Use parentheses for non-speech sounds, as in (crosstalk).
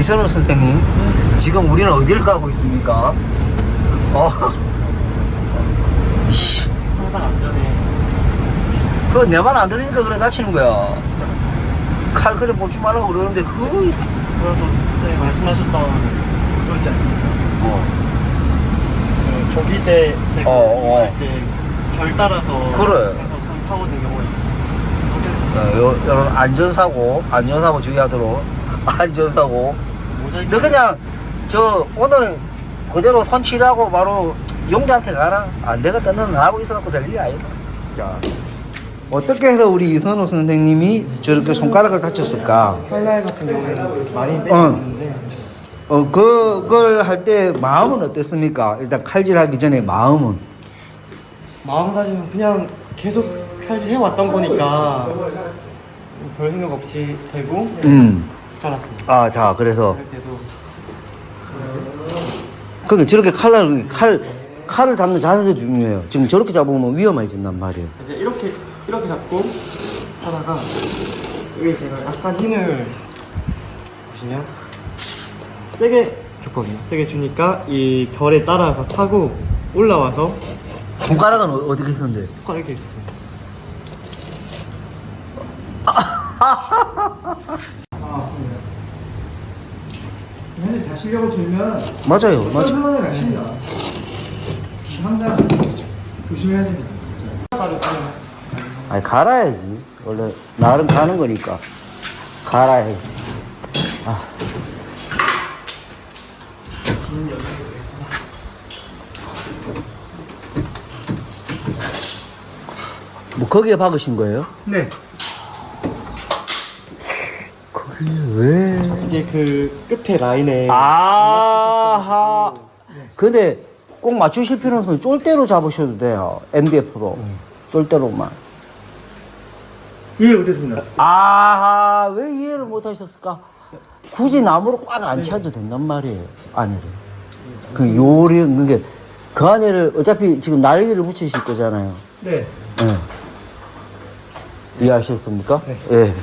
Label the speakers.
Speaker 1: 이선호 선생님, 지금 우리는 어디를 가고 있습니까? 어, (laughs) 씨,
Speaker 2: 항상 안전에
Speaker 1: 그거 내말 안 들으니까 그래 다치는 거야. 칼 그래 보지 말라고 그러는데, 그거,
Speaker 2: 그래도 선생님 말씀하셨던 그거 있지 않습니까?
Speaker 1: 어,
Speaker 2: 그 조기 때 되고
Speaker 1: 어, 어.
Speaker 2: 때별 따라서
Speaker 1: 그래.
Speaker 2: 해서 손 파고든 경우가 있죠.
Speaker 1: 어, 요, 요런 안전사고, 안전사고 주의하도록, (laughs) 안전사고. 너 그냥, 저, 오늘 그대로 손 치료하고 바로 용자한테 가라. 안 되겠다. 너는 하고 있어갖고 될 일이 아니다. 자. 어떻게 해서 우리 이선호 선생님이 저렇게 손가락을 다쳤을까?
Speaker 2: 칼날 같은 경우에는 많이
Speaker 1: 어.
Speaker 2: 빼놨는데
Speaker 1: 어, 그, 그걸 할 때 마음은 어땠습니까? 일단 칼질하기 전에 마음은.
Speaker 2: 마음가짐은 그냥 계속 칼질 해왔던 거니까 별 생각 없이 되고
Speaker 1: 음.
Speaker 2: 잘랐습니다.
Speaker 1: 아, 자, 그래서.
Speaker 2: 할 때도
Speaker 1: 그러니까 저렇게 칼날, 칼, 칼을 잡는 자세도 중요해요. 지금 저렇게 잡으면 위험해진단 말이에요.
Speaker 2: 이제 이렇게 이렇게 잡고 하다가 여기 제가 약간 힘을 보시면 세게 줬거든요. 세게 주니까 이 결에 따라서 타고 올라와서
Speaker 1: 손가락은 어- 어디 있었는데?
Speaker 2: 꽉 이렇게 있었습니다.
Speaker 3: 근데 다 실력을 들면
Speaker 1: 맞아요, 맞아요.
Speaker 3: 상황에 갇힙니다. 항상 조심해야 됩니다.
Speaker 1: 아니, 갈아야지. 원래, 나름 가는 거니까. 갈아야지. 아. 뭐, 거기에 박으신 거예요?
Speaker 2: 네.
Speaker 1: 왜?
Speaker 2: 이게 그 끝에 라인에
Speaker 1: 아하. 근데 꼭 맞추실 필요는 없어요. 쫄대로 잡으셔도 돼요. MDF로. 쫄대로만.
Speaker 2: 이해 못했습니다.
Speaker 1: 아하, 왜 이해를 못 하셨을까? 굳이 나무로 꽉안 쳐도 된단 말이에요. 안에를. 그 요리, 그게, 그 안에를 어차피 지금 날개를 붙이실 거잖아요.
Speaker 2: 네.
Speaker 1: 예. 이해하셨습니까?
Speaker 2: 네.
Speaker 1: 예.